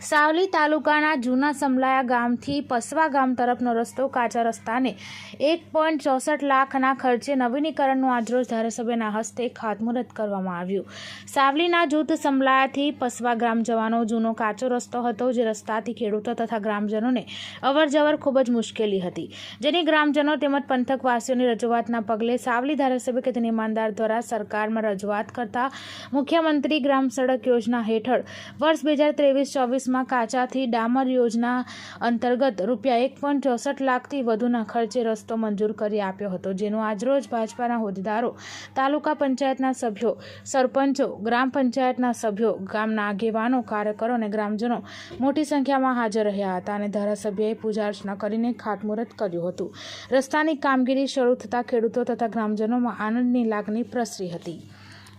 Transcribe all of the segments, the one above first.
સાવલી તાલુકાના જૂના સમલાયા ગામથી પસવા ગામ તરફનો રસ્તો કાચા રસ્તાને એક પોઈન્ટ ચોસઠ લાખના ખર્ચે નવીનીકરણનું આજરોજ ધારાસભ્યના હસ્તે ખાતમુહૂર્ત કરવામાં આવ્યું. સાવલીના જૂથ સમલાયાથી પસવા ગ્રામ જવાનો જૂનો કાચો રસ્તો હતો જે રસ્તાથી ખેડૂતો તથા ગ્રામજનોને અવરજવર ખૂબ જ મુશ્કેલી હતી. જેની ગ્રામજનો તેમજ પંથકવાસીઓની રજૂઆતના પગલે સાવલી ધારાસભ્ય કે તેની ઈમાનદાર દ્વારા સરકારમાં રજૂઆત કરતા મુખ્યમંત્રી ગ્રામ સડક યોજના હેઠળ વર્ષ બે હજાર ત્રેવીસ ચોવીસમાં કાચાથી ડામર યોજના અંતર્ગત રૂપિયા એક પોઈન્ટ ચોસઠ લાખથી વધુના ખર્ચે રસ્તો મંજૂર કરી આપ્યો હતો, જેનો આજરોજ ભાજપાના હોદ્દેદારો, તાલુકા પંચાયતના સભ્યો, સરપંચો, ગ્રામ પંચાયતના સભ્યો, ગામના આગેવાનો, કાર્યકરો અને ગ્રામજનો મોટી સંખ્યામાં હાજર રહ્યા હતા અને ધારાસભ્યએ પૂજા અર્ચના કરીને ખાતમુહૂર્ત કર્યું હતું. રસ્તાની કામગીરી શરૂ થતાં ખેડૂતો તથા ગ્રામજનોમાં આનંદની લાગણી પ્રસરી હતી.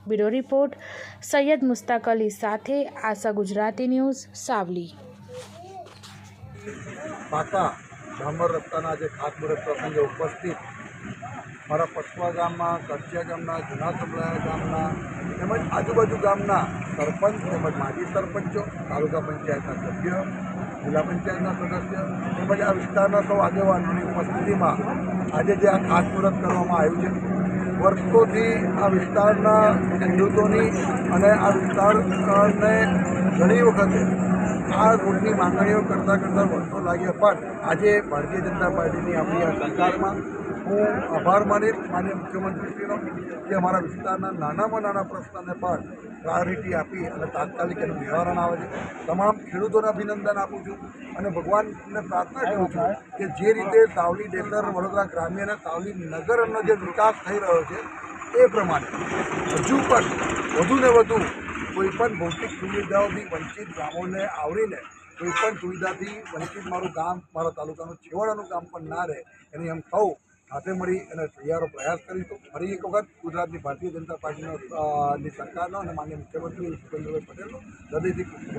બ્યુરો રિપોર્ટ, સૈયદ મુસ્તાક અલી સાથે આશા ગુજરાતી ન્યૂઝ, સાવલી. પાકા ઝામર રસ્તાના જે ખાતમુહૂર્ત પ્રસંગે ઉપસ્થિત મારા પટવા ગામમાં કચ્યા ગામના, જૂના સમલાયા ગામના તેમજ આજુબાજુ ગામના સરપંચ તેમજ માજી સરપંચો, તાલુકા પંચાયતના સભ્ય, જિલ્લા પંચાયતના સદસ્ય તેમજ આ વિસ્તારના સૌ આગેવાનોની ઉપસ્થિતિમાં આજે જે આ ખાતમુહૂર્ત કરવામાં આવ્યું છે વર્ષોથી આ વિસ્તારના ખેડૂતોની અને આ વિસ્તારને ઘણી વખતે આ રોડની માંગણીઓ કરતાં કરતાં વર્ષો લાગ્યા. પણ આજે ભારતીય જનતા પાર્ટીની આપણી આ સરકારમાં હું આભાર માનીશ માન્ય મુખ્યમંત્રીશ્રીનો કે અમારા વિસ્તારના નાનામાં નાના પ્રશ્નને પણ પ્રાયોરિટી આપી અને તાત્કાલિક એનું નિવારણ આવે છે. તમામ ખેડૂતોને અભિનંદન આપું છું અને ભગવાનને પ્રાર્થના કરું છું કે જે રીતે સાવલી ડેસર વડોદરા ગ્રામ્ય અને સાવલી નગરનો જે વિકાસ થઈ રહ્યો છે એ પ્રમાણે હજુ પણ વધુને વધુ કોઈ પણ ભૌતિક સુવિધાઓથી વંચિત ગામોને આવરીને કોઈ પણ સુવિધાથી વંચિત મારું ગામ, મારા તાલુકાનું છેવાડાનું ગામ પણ ના રહે, એની એમ સૌ સાથે મળી અને તૈયારો પ્રયાસ કરીશું. ફરી એક વખત ગુજરાતની ભારતીય જનતા પાર્ટીનો ની સરકારનો અને માન્ય મુખ્યમંત્રી ભૂપેન્દ્રભાઈ પટેલનો હૃદયથી